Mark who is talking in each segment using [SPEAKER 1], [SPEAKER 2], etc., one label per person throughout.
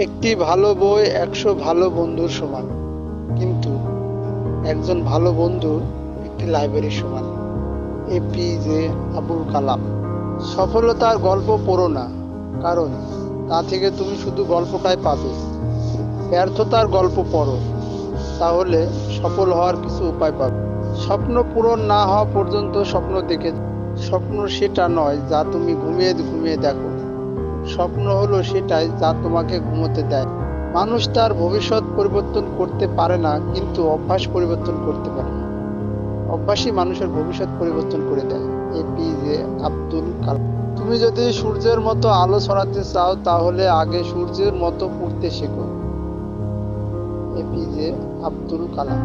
[SPEAKER 1] একটি ভালো বই একশো ভালো বন্ধুর সমান। কিন্তু একজন ভালো বন্ধু একটি লাইব্রেরির সমান। এপিজে আবুল কালাম। সফলতার গল্প পড়ো না, কারণ তা থেকে তুমি শুধু গল্পটাই পাবে। ব্যর্থতার গল্প পড়ো, তাহলে সফল হওয়ার কিছু উপায় পাবে। স্বপ্ন পূরণ না হওয়া পর্যন্ত স্বপ্ন দেখে, স্বপ্ন সেটা নয় যা তুমি ঘুমিয়ে ঘুমিয়ে দেখো। স্বপ্ন হলো সেটাই যা তোমাকে ঘুমোতে দেয়। মানুষ তার ভবিষ্যৎ পরিবর্তন করতে পারে না, কিন্তু অভ্যাস পরিবর্তন করতে পারে। অভ্যাসই মানুষের ভবিষ্যৎ পরিবর্তন করে দেয়। এপিজে আব্দুল কালাম। তুমি যদি সূর্যের মতো আলো ছড়াতে চাও, তাহলে আগে সূর্যের মতো পড়তে শেখো। এপিজে আব্দুল কালাম।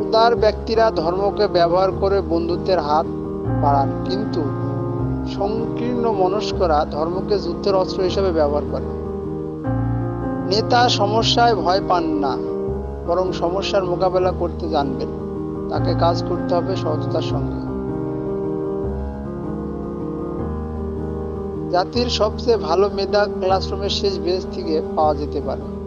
[SPEAKER 1] উদার ব্যক্তিরা ধর্মকে ব্যবহার করে বন্ধুত্বের হাত বাড়ান, কিন্তু সংকীর্ণ মনস্করা ধর্মকে যুদ্ধের অস্ত্র হিসেবে ব্যবহার করে। নেতা সমস্যায় ভয় পান না, বরং সমস্যার মোকাবেলা করতে জানবেন। তাকে কাজ করতে হবে সহজতার সঙ্গে। জাতির সবচেয়ে ভালো মেধা ক্লাসরুমের শেষ বেঞ্চ থেকে পাওয়া যেতে পারে।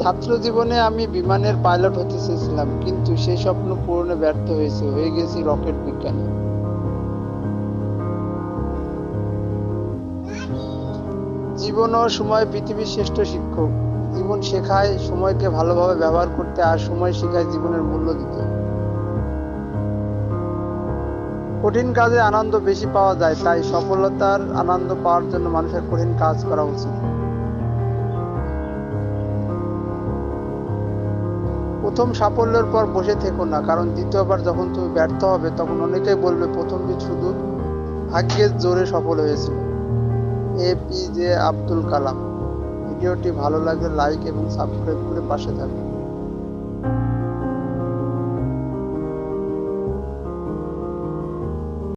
[SPEAKER 1] ছাত্র জীবনে আমি বিমানের পাইলট হতে চেয়েছিলাম, কিন্তু সেই স্বপ্ন পূরণে ব্যর্থ হয়েছে। হয়ে গেছি রকেট বিজ্ঞানী। জীবন ও সময় পৃথিবীর শ্রেষ্ঠ শিক্ষক। জীবন শেখায়, সময়কে ভালোভাবে ব্যবহার করতে আর সময় শেখায় জীবনের মূল্য দিতে। কঠিন কাজে আনন্দ বেশি পাওয়া যায়, তাই সফলতার আনন্দ পাওয়ার জন্য মানুষের কঠিন কাজ করা উচিত। প্রথম সাফল্যের পর বসে থেকো না, কারণ দ্বিতীয়বার যখন তুমি ব্যর্থ হবে, তখন অনেকেই বলবে, প্রথম দিন শুধু ভাগ্যের জোরে সফল হয়েছিল A P J Abdul Kalam. ভিডিওটি ভালো লাগলে লাইক এবং সাবস্ক্রাইব করে পাশে থাকুন